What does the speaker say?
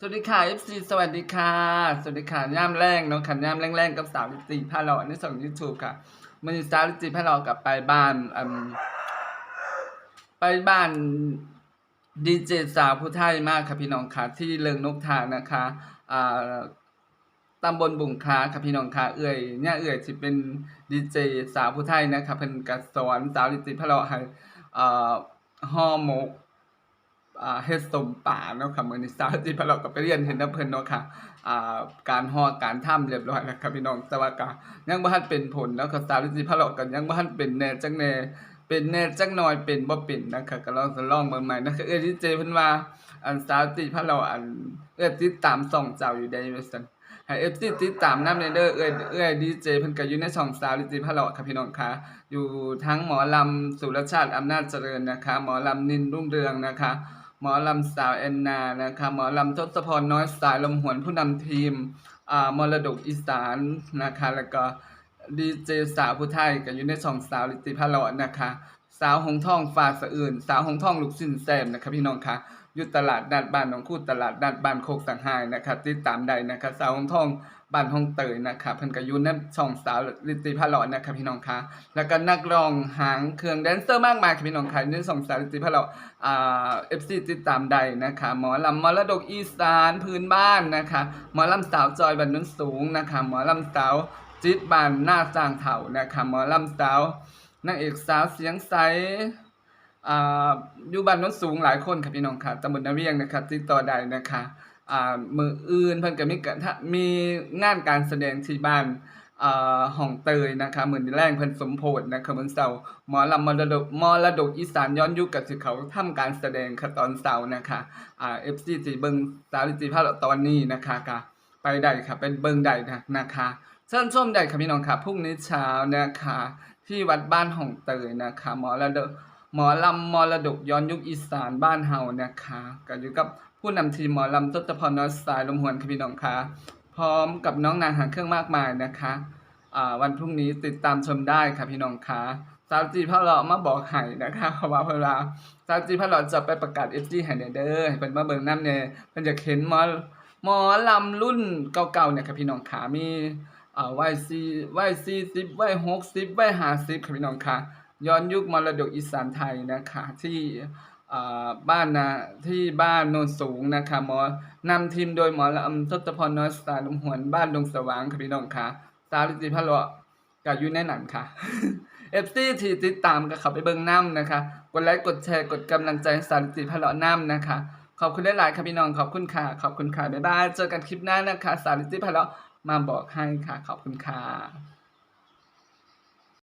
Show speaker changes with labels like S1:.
S1: สวัสดีค่ะ FC สวัสดีค่ะ สวัสดีค่ะย่ามแรงเนาะขันย่ามแรงๆกับสาวลิจีพาหลอในส่งยูทูบค่ะมันสาวลิจีพาหลอกลับไปบ้านอืมไปบ้านดีเจสาวผู้ไทยมากค่ะพี่น้องค่ะที่เลิงนกทานะคะอ่าตำบลบุงคาค่ะพี่น้องค่ะเอื่อยเนี่ยเอื่อยที่เป็นดีเจสาวผู้ไทยนะคะเพิ่นกัสอนสาวลิจีพาหลอให้อ่าห่อหมก อ่าเฮ็ดสมป่าเนาะค่ะมื้อนี้สาวที่พะเราก็ไปเรียนเห็นนำเพิ่นเนาะค่ะอ่าการฮอดการทำเรียบร้อยแล้วครับพี่น้องแต่ว่าก็ยังบ่ทันเป็นผลแล้วก็สาวที่พะเราก็ยังบ่ทันเป็นแน่จักแน่เป็นแน่จักหน่อยเป็นบ่เป็นนะคะก็ลองทดลองเบิ่งใหม่นะคะเอ้ยดีเจเพิ่นว่าอันสาวที่พะเราอันเอ้ยติดตามช่องเจ้าอยู่ได้ว่าซั่นให้ FC ติดตามนำเด้อเอ้ยเอ้ยดีเจเพิ่นก็อยู่ในช่องสาวดีเจพะเราครับพี่น้องค่ะอยู่ทั้งหมอลำสุรชาติอำนาจเจริญนะคะ หมอลำนินรุ่งเรืองนะคะ หมอลำสาวแอนนานะคะหมอลำทศพรน้อยสายลมหวนผู้นำทีมอ่ามรดกอีสานนะคะ แล้วก็ดีเจสาวผู้ไทยก็อยู่ในช่องสาวลิติพะเลาะนะคะ สาวหงทองฟ้าสะอื่น สาวหงทองลูกสินแซมนะคะพี่น้องคะ ยู่ตลาดนัดบ้านหนองคูดตลาดนัดบ้านโคกสังหายนะคะติดตามได้นะคะสาวหงทองบ้านห้องเตยนะคะเพิ่นก็อยู่ในช่องสาวลิติพาเลาะนะคะพี่น้องคะแล้วก็นักร้องหางเครื่องแดนเซอร์มากมายค่ะพี่น้องคะในช่องสาวลิติพาเลอ่าเอฟซีติดตามได้นะคะหมอลำมรดกอีสานพื้นบ้านนะคะหมอลำสาวจอยบันนุนสูงนะคะหมอลำสาวจิตบานหน้าจางเถานะคะหมอลำสาวนางเอกสาวเสียงใส อ่าอยู่บ้านโน้นสูงหลายคนค่ะพี่น้องค่ะตำบลนาเวียงนะคะติดต่อได้นะคะอ่ามืออื่นเพิ่นก็มีกะถ้ามีงานการแสดงที่บ้านอ่าห้องเตยนะคะเหมือนแรงเพิ่นสมโพธนะคะมื้อเช้าหมอลำมรดกมรดกอีสานย้อนยุคกับสิเขาทำการแสดงค่ะตอนเช้านะคะอ่า FC สิเบิงสาวลิจิภาพตอนนี้นะคะก็ไปได้ค่ะเป็นเบิงได้นะนะคะเชิญชมได้ค่ะพี่น้องค่ะพรุ่งนี้เช้านะคะที่วัดบ้านห้องเตยนะคะหมอระดก หมอลำมรดกย้อนยุคอีสานบ้านเฮานะคะก็อยู่กับผู้นำทีมหมอลำทศพรนอสายลมหวนค่ะพี่น้องคะพร้อมกับน้องนางหางเครื่องมากมายนะคะวันพรุ่งนี้ติดตามชมได้ค่ะพี่น้องคะสาวจีพระเลาะมาบอกให้นะคะเพราะว่าเวลาสาวจีพระเลาะจะไปประกาศเอฟจีให้เนี่ยเด้อให้เป็นมาเบิงน้ำเนี่ยเพิ่นจะเข็นหมอหมอลำรุ่นเก่าๆเนี่ยค่ะพี่น้องขามีอ่าวัยสี่วัยสี่สิบวัยหกสิบวัยห้าสิบค่ะพี่น้องค่ะ ย้อนยุคมรดกอีสานไทยนะคะที่บ้านนะที่บ้านโนนสูงนะคะหมอนำทีมโดยหมอลำทศพรน้อยสายลมหวนบ้านดงสว่างค่ะพี่น้องค่ะสาวลิจิพะเลาะกับยู่ในหนันค่ะเอฟซีที่ติดตามก็เขาไปเบิ่งน้ำนะคะกดไลค์กดแชร์กดกำลังใจสาวลิจิพะเลาะน้ำนะคะ ขอบคุณได้หลายๆค่ะพี่น้องขอบคุณค่ะ ขอบคุณค่ะบ๊ายบายเจอกันคลิปหน้านะคะ สาวลิจิพะเลาะมาบอกให้ค่ะ ขอบคุณค่ะ